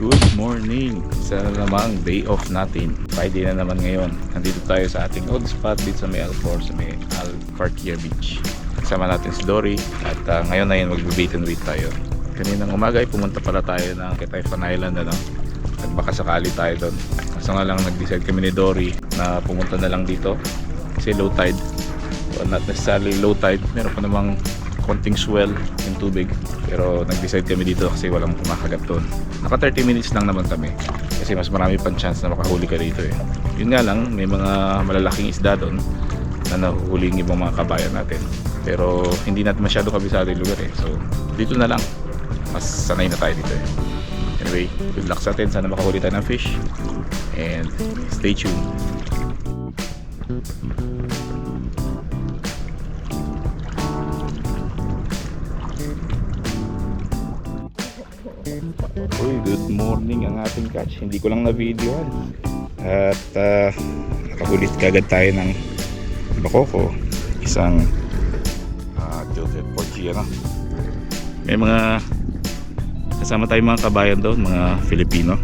Good morning! Isa na namang day off natin. Friday na naman ngayon. Nandito tayo sa ating old spot dito sa may Alcor, sa may Alcartier Beach. Kasama natin si Dory at ah, ngayon na yun mag-bait and wait tayo. Kaninang umaga ay pumunta pala tayo ng Kitayfan Island ano. Nagbaka sakali tayo doon. Kaso nga lang nag-decide kami ni Dory na pumunta na lang dito kasi low tide. Well, not necessarily low tide. Meron pa namang konting swell yung tubig. Pero nag-decide kami dito kasi walang kumakagat doon. Naka 30 minutes lang naman kami. Kasi mas marami pang chance na makahuli ka dito eh. Yun nga lang, may mga malalaking isda doon na nahuhuli yung ibang mga kabayan natin. Pero hindi natin masyado kabisado yung lugar eh. So, dito na lang. Mas sanay na tayo dito eh. Anyway, good luck sa atin. Sana makahuli tayo ng fish. And stay tuned. Uy, good morning ang ating catch. Hindi ko lang na-videoan. At uh, nakahulit kagad tayo ng bakoko. Isang uh, tilted ano. May mga kasama tayong mga kabayan doon, mga Filipino.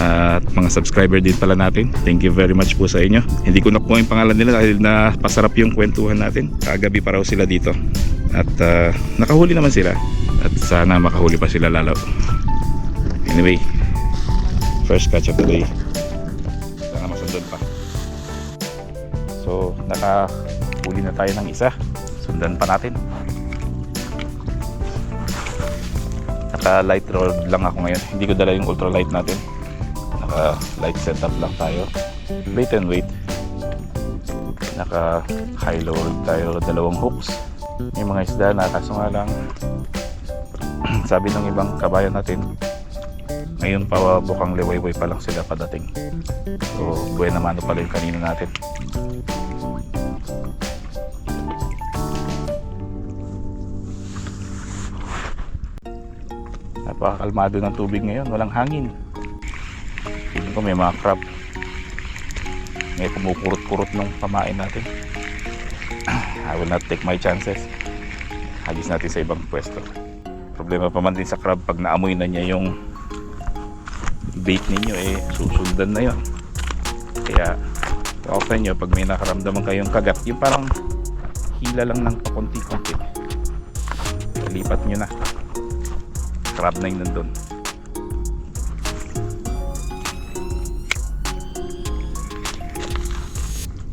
At mga subscriber din pala natin. Thank you very much po sa inyo. Hindi ko nakuha yung pangalan nila dahil na pasarap yung kwentuhan natin. Kagabi pa raw sila dito. At uh, nakahuli naman sila. At sana makahuli pa sila lalo. Anyway, first catch of the day. Sana masundot pa. So, nakahuli na tayo ng isa. Sundan pa natin. Naka light rod lang ako ngayon. Hindi ko dala yung ultralight natin. Naka light setup lang tayo. Bait and wait. Naka high low tayo. Dalawang hooks. May mga isda na kaso nga lang sabi ng ibang kabayan natin ngayon pa bukang liwayway pa lang sila padating. So buwan naman ano pala yung kanina natin. Napakakalmado ng tubig ngayon. Walang hangin. Feeling ko may mga crab. May kumukurot-kurot ng pamain natin. I will not take my chances. Hagis natin sa ibang pwesto. Problema pa man din sa crab pag naamoy na niya yung bait ninyo eh susundan na yon kaya offer nyo pag may nakaramdaman kayong kagat yung parang hila lang ng pakunti-kunti lipat nyo na. Crab na yung nandun.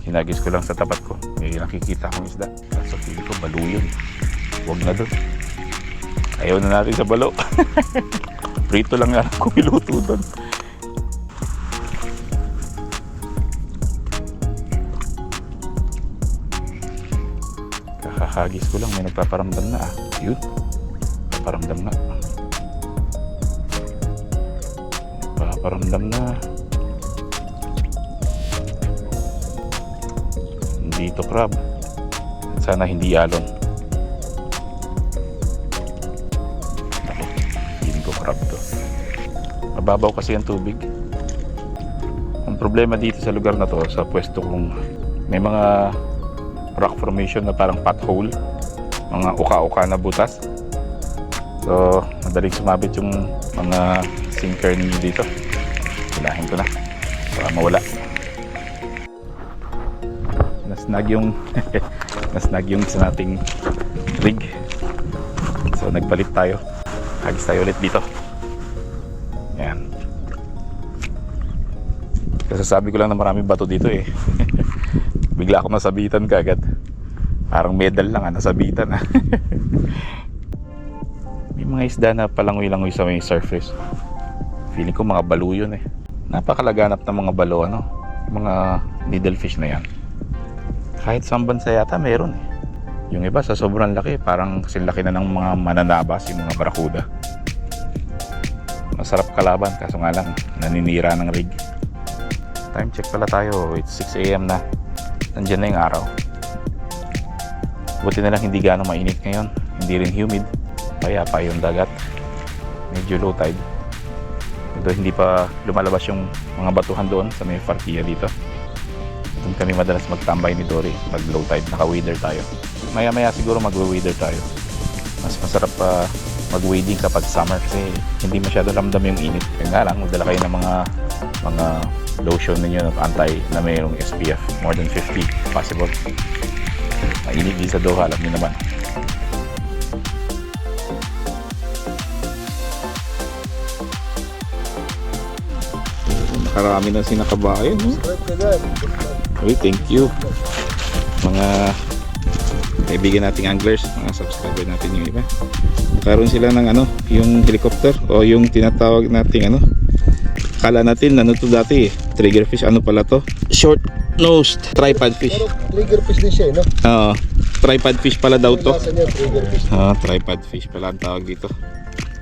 Hinagis ko lang sa tapat ko. May nakikita akong isda. Kaso pili ko baluyon huwag na dun. Ayaw na natin sa balo prito lang nga kung iluto doon. Kakahagis ko lang may nagpaparamdam na ah. Yun. Paparamdam na. Paparamdam na. Hindi ito crab. Sana hindi alon Mababaw kasi ang tubig. Ang problema dito sa lugar na to, sa pwesto kong may mga rock formation na parang pothole. Mga uka-uka na butas. So, madaling sumabit yung mga sinker ninyo dito. Hilahin ko na. Para mawala. Nasnag yung nasnag yung isa nating rig. So, nagpalit tayo. Hagis tayo ulit dito. Yan. Kasasabi ko lang na maraming bato dito eh. Bigla ako nasabitan ka agad. Parang medal lang ah, nasabitan ah. May mga isda na palangoy-langoy sa may surface. Feeling ko mga balo yun eh. Napakalaganap ng mga balo ano. Mga needlefish na yan. Kahit sa bansa yata meron eh. Yung iba sa sobrang laki, parang kasi laki na ng mga mananabas, yung mga barakuda. Masarap kalaban, kaso nga lang, naninira ng rig. Time check pala tayo, it's 6 a.m. na. Nandiyan na yung araw. Buti na lang hindi gano'ng mainit ngayon. Hindi rin humid. Kaya pa yung dagat. Medyo low tide. Ito hindi pa lumalabas yung mga batuhan doon sa may Farkia dito. Doon kami madalas magtambay ni Dory pag low tide, naka-wader tayo. Maya maya siguro mag-wader tayo. Mas masarap pa mag-wading kapag summer kasi hindi masyado ramdam yung init. Kaya nga lang, magdala kayo ng mga mga lotion ninyo na anti na mayroong SPF more than 50 possible. Mainit din sa Doha, alam niyo naman. Nakarami na sinakabayan. No? Uy, thank you. Mga kaibigan nating anglers, mga subscriber natin yung iba. Nakaroon sila ng ano, yung helicopter o yung tinatawag nating ano. Kala natin ano to dati eh, triggerfish, ano pala to? Short nosed tripod fish. Pero trigger fish din siya eh, no? Oo, tripod fish pala daw to. Lasa niya, trigger fish. Ah, tripod fish pala ang tawag dito.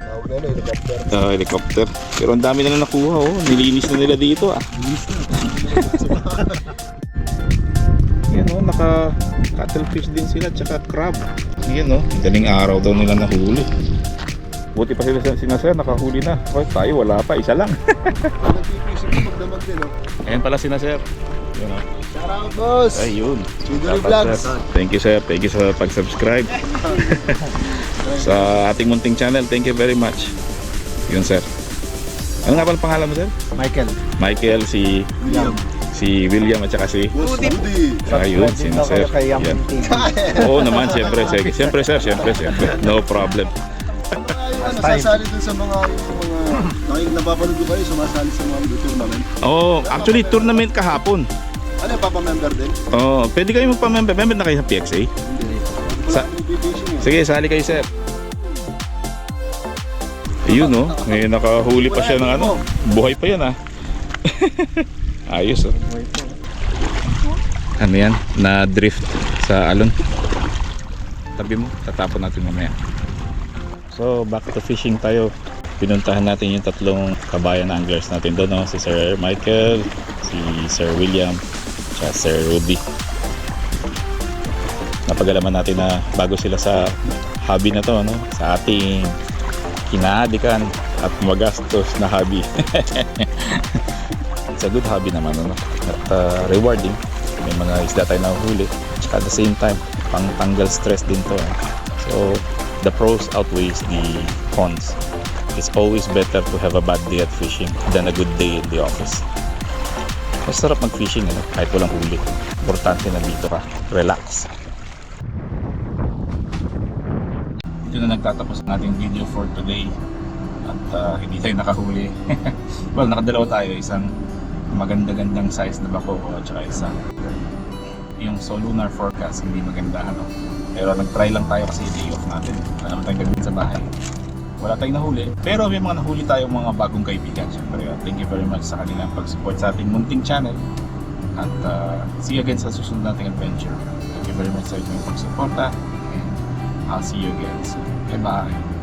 Tawag na, no, helicopter. Ah, helicopter. Pero ang dami na na nakuha oh. Nilinis na nila dito ah. Yan oh, naka cuttlefish din sila tsaka crab. Yan oh, daling araw daw nila nahuli. Buti pa sila sina sir, nakahuli na. Oh, tayo wala pa, isa lang. Nagpipisip ko magdamag din, no? Ayan pala sina sir. Yun oh. Shout out, boss! Ayun. Chidori Vlogs. Thank you sir. Thank you sa pag-subscribe. sa ating munting channel. Thank you very much. Yun sir. Ano nga pala pangalan mo sir? Michael. Michael, si William. Si William at saka si Rudy. Ayun, si sir. Yan. Oo naman, siyempre, sir. Siyempre, sir. Siyempre, siyempre. No problem. Ano, sasali dun sa mga, yung mga, nakik napapanood ko kayo, sumasali sa mga tournament. Oh, actually, tournament kahapon. Ano, papamember din? Oh, pwede kayo magpa-member. Member na kayo sa PXA? Hindi. Sa- eh. Sige, sali kayo, sir. Ayun, no? May nakahuli pa siya ng ano. Buhay pa yan, ah. Ayos, oh. Ano yan? Na-drift sa alon. Tabi mo, tatapon natin mamaya. So, back to fishing tayo. Pinuntahan natin yung tatlong kabayan na anglers natin doon, no? Si Sir Michael, si Sir William, at Sir Rudy. Napagalaman natin na bago sila sa hobby na to, no? Sa ating kinahadikan at magastos na hobby. A good hobby naman, ano? At uh, rewarding. May mga isda tayo nahuli. At the same time, pang tanggal stress din to. eh. So, the pros outweighs the cons. It's always better to have a bad day at fishing than a good day in the office. Masarap mag-fishing, ano? kahit walang huli. Importante na dito ka. Relax. Dito na nagtatapos ang ating video for today. At uh, hindi tayo nakahuli. well, nakadalawa tayo. Isang maganda-gandang size na bako at saka isang yung so lunar forecast hindi maganda ano. Pero nag-try lang tayo kasi day off natin. Wala naman tayong gagawin sa bahay. Wala tayong nahuli. Pero may mga nahuli tayong mga bagong kaibigan. Siyempre, thank you very much sa kanilang pag-support sa ating munting channel. At uh, see you again sa susunod nating adventure. Thank you very much sa inyong pag-suporta. And I'll see you again soon. Bye-bye.